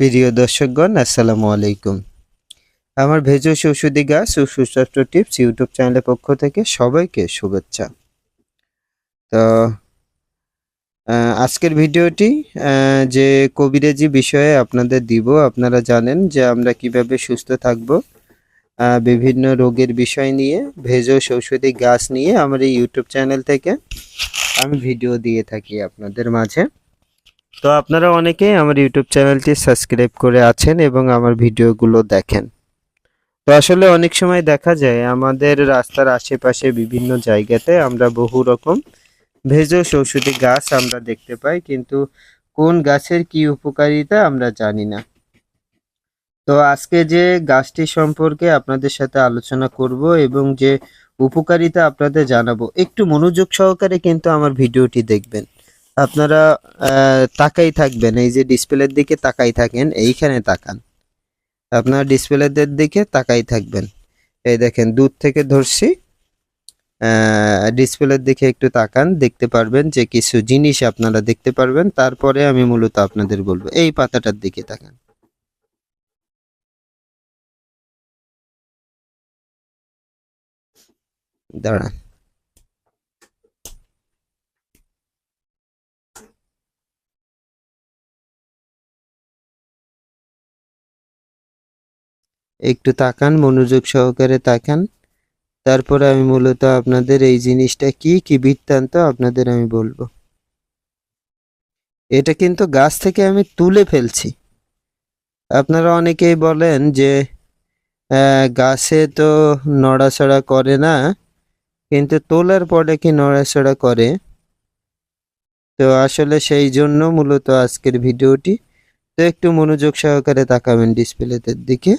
প্রিয় দর্শকগণ, আসসালামু আলাইকুম। আমার ভেজস ঔষধি গাছ ও সুস্বাস্থ্য টিপস ইউটিউব চ্যানেলের পক্ষ থেকে সবাইকে শুভেচ্ছা। তো আজকের ভিডিওটি যে কবিরাজি বিষয়ে আপনাদের দিব, আপনারা জানেন যে আমরা কীভাবে সুস্থ থাকব বিভিন্ন রোগের বিষয় নিয়ে ভেজস ঔষধি গাছ নিয়ে আমার এই ইউটিউব চ্যানেল থেকে আমি ভিডিও দিয়ে থাকি আপনাদের মাঝে। তো আপনারা অনেকেই আমার ইউটিউব চ্যানেলটি সাবস্ক্রাইব করে আছেন এবং আমার ভিডিওগুলো দেখেন। তো আসলে অনেক সময় দেখা যায়, আমাদের রাস্তার আশেপাশে বিভিন্ন জায়গাতে আমরা বহু রকম ভেষজ ঔষধি গাছ আমরা দেখতে পাই, কিন্তু কোন গাছের কি উপকারিতা আমরা জানি না। তো আজকে যে গাছটি সম্পর্কে আপনাদের সাথে আলোচনা করব এবং যে উপকারিতা আপনাদের জানাব, একটু মনোযোগ সহকারে কিন্তু আমার ভিডিওটি দেখবেন। আপনারা তাকাই থাকবেন। এই যে ডিসপ্লের দিকে তাকাই থাকেন, এইখানে তাকান। আপনার ডিসপ্লেদের দিকে তাকাই থাকবেন। এই দেখেন, দূর থেকে ধরছি। ডিসপ্লের দিকে একটু তাকান, দেখতে পারবেন যে কিছু জিনিস আপনারা দেখতে পারবেন। তারপরে আমি মূলত আপনাদের বলব, এই পাতাটার দিকে তাকান। দাঁড়ান। একটু তাকান, মনোযোগ সহকারে তাকান। তারপরে আমি মূলত আপনাদের এই জিনিসটা কি কি বৃত্তান্ত আপনাদের আমি বলব। এটা কিন্তু গাছ থেকে আমি তুলে ফেলছি। আপনারা অনেকেই বলেন যে গাছে তো নড়াচড়া করে না, কিন্তু তোলার পরে কি নড়াচড়া করে? তো আসলে সেই জন্য মূলত আজকের ভিডিওটি। তো একটু মনোযোগ সহকারে তাকাবেন ডিসপ্লেতের দিকে।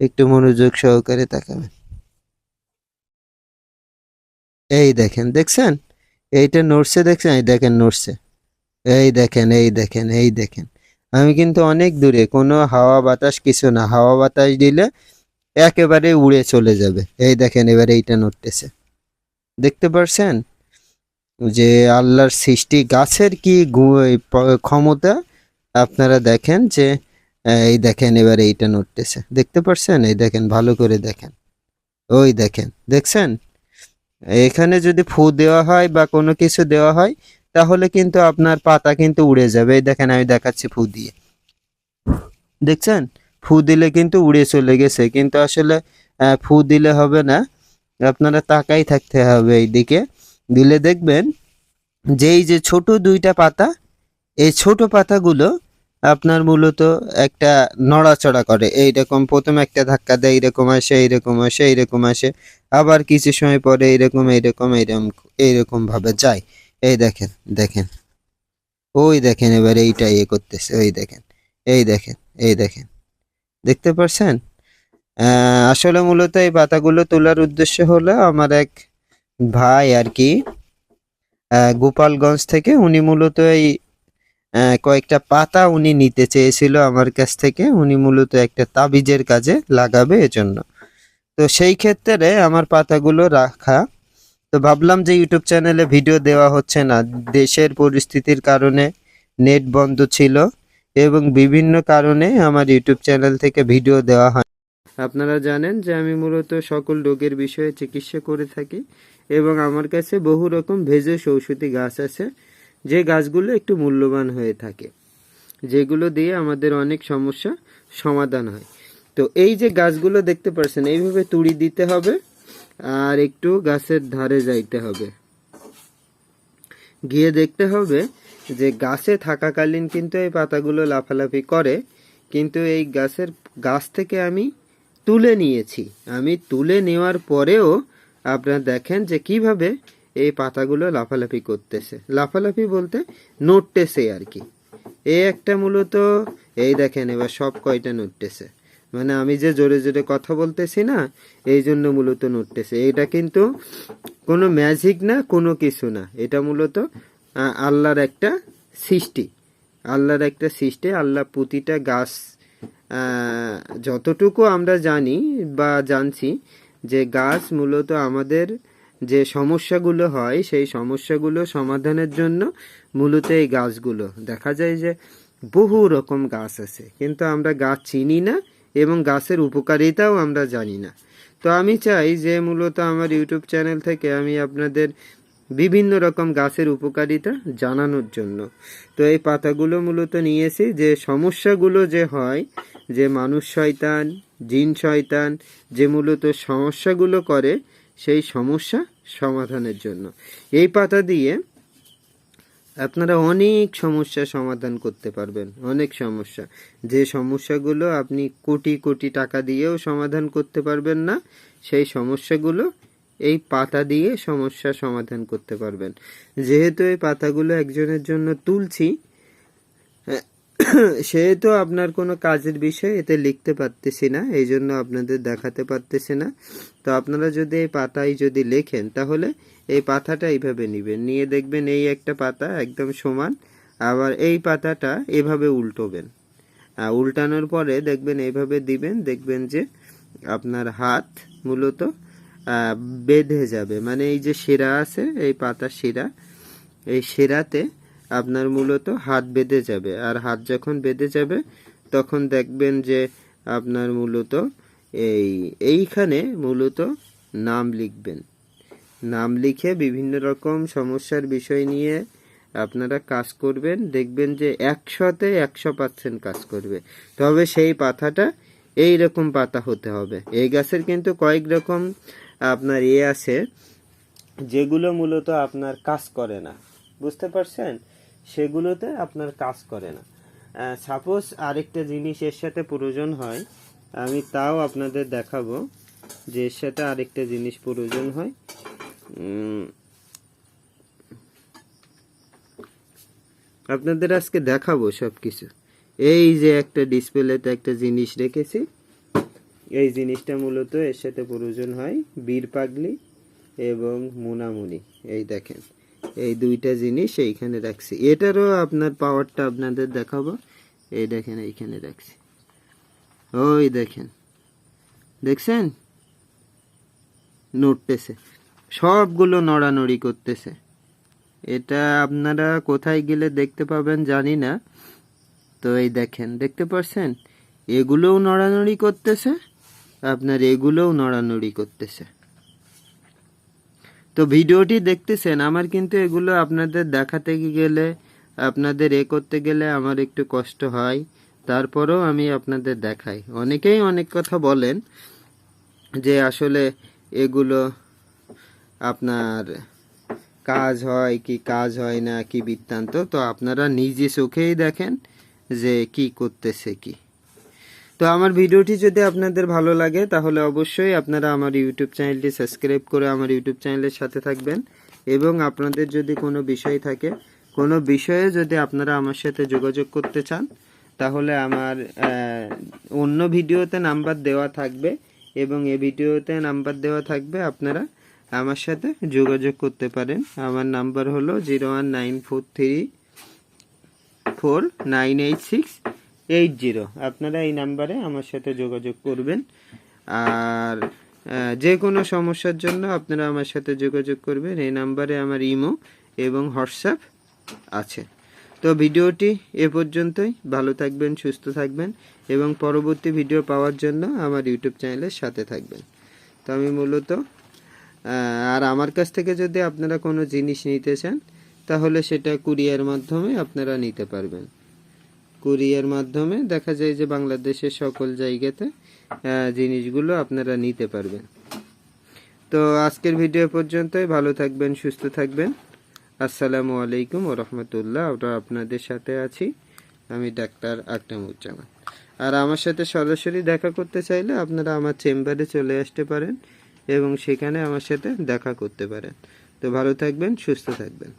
একটু মনোযোগ সহকারে তাকাবেন। এই দেখেন, দেখছেন? এইটা নড়ছে, দেখছেন? এই দেখেন, নড়ছে। এই দেখেন এই দেখেন এই দেখেন। আমি কিন্তু অনেক দূরে, কোনো হাওয়া বাতাস কিছু না। হাওয়া বাতাস দিলে একেবারে উড়ে চলে যাবে। এই দেখেন, এবারে এইটা নড়তেছে। দেখতে পারছেন? যে আল্লাহর সৃষ্টি, গাছের কি ক্ষমতা? আপনারা দেখেন যে এই দেখেন, এবারে এইটা নড়তেছে। দেখতে পারছেন? এই দেখেন, ভালো করে দেখেন। ওই দেখেন, দেখছেন? এখানে যদি ফু দেওয়া হয় বা কোনো কিছু দেওয়া হয়, তাহলে কিন্তু আপনার পাতা কিন্তু উড়ে যাবে। এই দেখেন, আমি দেখাচ্ছি ফু দিয়ে। দেখছেন? ফু দিলে কিন্তু উড়ে চলে গেছে। কিন্তু আসলে ফু দিলে হবে না। আপনারা তাকাই থাকতে হবে এইদিকে। দিলে দেখবেন যে এই যে ছোট দুইটা পাতা, এই ছোট পাতাগুলো আপনার মূলত একটা নড়াচড়া করে, এইরকম প্রথম একটা ধাক্কা দেয়, এইরকম আসে এইরকম আসে এইরকম আসে, আবার কিছু সময় পরে এইরকম এইরকম এইরকম এইরকম ভাবে যায়। এই দেখেন দেখেন। ওই দেখেন এবার এইটা ইয়ে করতেছে ওই দেখেন, এই দেখেন এই দেখেন। দেখতে পারছেন? আসলে মূলত এই পাতাগুলো তোলার উদ্দেশ্য হলো আমার এক ভাই আর কি গোপালগঞ্জ থেকে উনি মূলত এই কয়েকটা পাতা উনি নিতে চেয়েছিল আমার কাছ থেকে। উনি মূলত একটা তাবিজের কাজে লাগাবে এজন্য। তো সেই ক্ষেত্রে আমার পাতাগুলো রাখা। তো ভাবলাম যে ইউটিউব চ্যানেলে ভিডিও দেওয়া হচ্ছে না। দেশের পরিস্থিতির কারণে নেট বন্ধ ছিল এবং বিভিন্ন কারণে আমার ইউটিউব চ্যানেল থেকে ভিডিও দেওয়া হয়। আপনারা জানেন যে আমি মূলত সকল রোগের বিষয়ে চিকিৎসা করে থাকি এবং আমার কাছে বহু রকম ভেষজ ঔষধি গাছ আছে। যে গাছগুলো একটু মূল্যবান হয়ে থাকে, যেগুলো দিয়ে আমাদের অনেক সমস্যা সমাধান হয়। তো এই যে গাছগুলো দেখতে পাচ্ছেন এইভাবে তুড়ি দিতে হবে আর একটু গাছের ধারে যাইতে হবে। গিয়ে দেখতে হবে যে গাছে থাকাকালীন কিন্তু এই পাতাগুলো লাফালাফি করে, কিন্তু এই গাছের গাছ থেকে আমি তুলে নিয়েছি। আমি তুলে নেওয়ার পরেও আপনারা দেখেন যে কীভাবে এই পাতাগুলো লাফালাফি করতেছে। লাফালাফি বলতে নড়তেছে আর কি এই একটা মূলত, এই দেখেন এবার সব কয়টা নড়তেছে। মানে আমি যে জোরে জোরে কথা বলতেছি না, এই জন্য মূলত নড়তেছে। এটা কিন্তু কোনো ম্যাজিক না, কোনো কিছু না। এটা মূলত আল্লাহর একটা সৃষ্টি। আল্লাহর একটা সৃষ্টি, আল্লাহ প্রতিটা গাছ যতটুকু আমরা জানি বা জানছি যে গাছ মূলত আমাদের যে সমস্যাগুলো হয়, সেই সমস্যাগুলো সমাধানের জন্য মূলত এই গাছগুলো। দেখা যায় যে বহু রকম গাছ আছে, কিন্তু আমরা গাছ চিনি না এবং গাছের উপকারিতাও আমরা জানি না। তো আমি চাই যে মূলত আমার ইউটিউব চ্যানেল থেকে আমি আপনাদের বিভিন্ন রকম গাছের উপকারিতা জানানোর জন্য। তো এই পাতাগুলো মূলত নিয়েছি যে সমস্যাগুলো যে হয়, যে মানুষ শয়তান, জিন শয়তান, যে মূলত সমস্যাগুলো করে সেই সমস্যা সমাধানের জন্য। এই পাতা দিয়ে আপনারা অনেক সমস্যা সমাধান করতে পারবেন, অনেক সমস্যা। যে সমস্যাগুলো আপনি কোটি কোটি টাকা দিয়েও সমাধান করতে পারবেন না, সেই সমস্যাগুলো এই পাতা দিয়ে সমস্যা সমাধান করতে পারবেন। যেহেতু এই পাতাগুলো একজনের জন্য তুলছি সেহেতু আপনার কোনো কাজের বিষয় এতে লিখতে পারতেছি না, এই জন্য আপনাদের দেখাতে পারতেছি না। তো আপনারা যদি এই পাতায় যদি লেখেন, তাহলে এই পাতাটা এইভাবে নেবেন। নিয়ে দেখবেন এই একটা পাতা একদম সমান, আবার এই পাতাটা এভাবে উল্টোবেন। উল্টানোর পরে দেখবেন এইভাবে দিবেন, দেখবেন যে আপনার হাত মূলত বেঁধে যাবে। মানে এই যে শিরা আছে, এই পাতা শিরা, এই শিরাতে আপনার মূলত হাত বেঁধে যাবে। আর হাত যখন বেঁধে যাবে, তখন দেখবেন যে আপনার মূলত এই, এইখানে মূলত নাম লিখবেন। নাম লিখে বিভিন্ন রকম সমস্যার বিষয় নিয়ে আপনারা কাজ করবেন। দেখবেন যে একশোতে একশো পার্সেন্ট কাজ করবে। তবে সেই পাতাটা এই রকম পাতা হতে হবে। এই গাছের কিন্তু কয়েক রকম আপনার এ আছে, যেগুলো মূলত আপনার কাজ করে না। বুঝতে পারছেন? সেগুলোতে আপনার কাজ করে না। সাপোজ আরেকটা জিনিস এর সাথে প্রয়োজন হয়, আমি তাও আপনাদের দেখাবো যে এর সাথে আরেকটা জিনিস প্রয়োজন হয়। আপনাদের আজকে দেখাবো সব কিছু এই যে একটা ডিসপ্লেতে একটা জিনিস রেখেছি, এই জিনিসটা মূলত এর সাথে প্রয়োজন হয় বীর পাগলি এবং মুনামুনি। এই দেখেন। এই দুইটা জিনিস এইখানে রাখছি। এটারও আপনার পাওয়ারটা আপনাদের দেখাবো। এই দেখেন, এইখানে রাখছি। ওই দেখেন। দেখছেন? নড়তেছে। সবগুলো নড়ানড়ি করতেছে। এটা আপনারা কোথায় গেলে দেখতে পাবেন জানি না। তো এই দেখেন, দেখতে পারছেন? এগুলোও নড়ানড়ি করতেছে, আপনার এগুলোও নড়ানড়ি করতেছে। তো ভিডিওটি দেখতেছেন, আমার কিন্তু এগুলো আপনাদের দেখাতে গেলে, আপনাদের এ করতে গেলে আমার একটু কষ্ট হয়। তারপরেও আমি আপনাদের দেখাই। অনেকেই অনেক কথা বলেন যে আসলে এগুলো আপনার কাজ হয় কি কাজ হয় না, কি বৃত্তান্ত। তো আপনারা নিজে চোখেই দেখেন যে কি করতেছে কি। তো আমার ভিডিওটি যদি আপনাদের ভালো লাগে, তাহলে অবশ্যই আপনারা আমার ইউটিউব চ্যানেলটি সাবস্ক্রাইব করে আমার ইউটিউব চ্যানেলের সাথে থাকবেন। এবং আপনাদের যদি কোনো বিষয় থাকে, কোনো বিষয়ে যদি আপনারা আমার সাথে যোগাযোগ করতে চান, তাহলে আমার অন্য ভিডিওতে নাম্বার দেওয়া থাকবে এবং এ ভিডিওতে নাম্বার দেওয়া থাকবে, আপনারা আমার সাথে যোগাযোগ করতে পারেন। আমার নাম্বার হলো zero one nine four three four nine eight six eight zero. আপনারা এই নাম্বারে আমার সাথে যোগাযোগ করবেন। আর যে কোনো সমস্যার জন্য আপনারা আমার সাথে যোগাযোগ করবেন। এই নাম্বারে আমার ইমো এবং হোয়াটসঅ্যাপ আছে। তো ভিডিওটি এ পর্যন্তই। ভালো থাকবেন, সুস্থ থাকবেন এবং পরবর্তী ভিডিও পাওয়ার জন্য আমার ইউটিউব চ্যানেলের সাথে থাকবেন। তো আমি মূলত আর আমার কাছ থেকে যদি আপনারা কোনো জিনিস নিতে চান, তাহলে সেটা কুরিয়ার মাধ্যমে আপনারা নিতে পারবেন। কুরিয়ার মাধ্যমে দেখা যায় যে বাংলাদেশের সকল জায়গাতে জিনিসগুলো আপনারা নিতে পারবেন। তো আজকের ভিডিও পর্যন্তই। ভালো থাকবেন, সুস্থ থাকবেন। আসসালামু আলাইকুম ও রহমতুল্লাহ আমরা আপনাদের সাথে আছি। আমি ডাক্তার আকরামুজ্জামান আর আমার সাথে সরাসরি দেখা করতে চাইলে আপনারা আমার চেম্বারে চলে আসতে পারেন এবং সেখানে আমার সাথে দেখা করতে পারেন। তো ভালো থাকবেন, সুস্থ থাকবেন।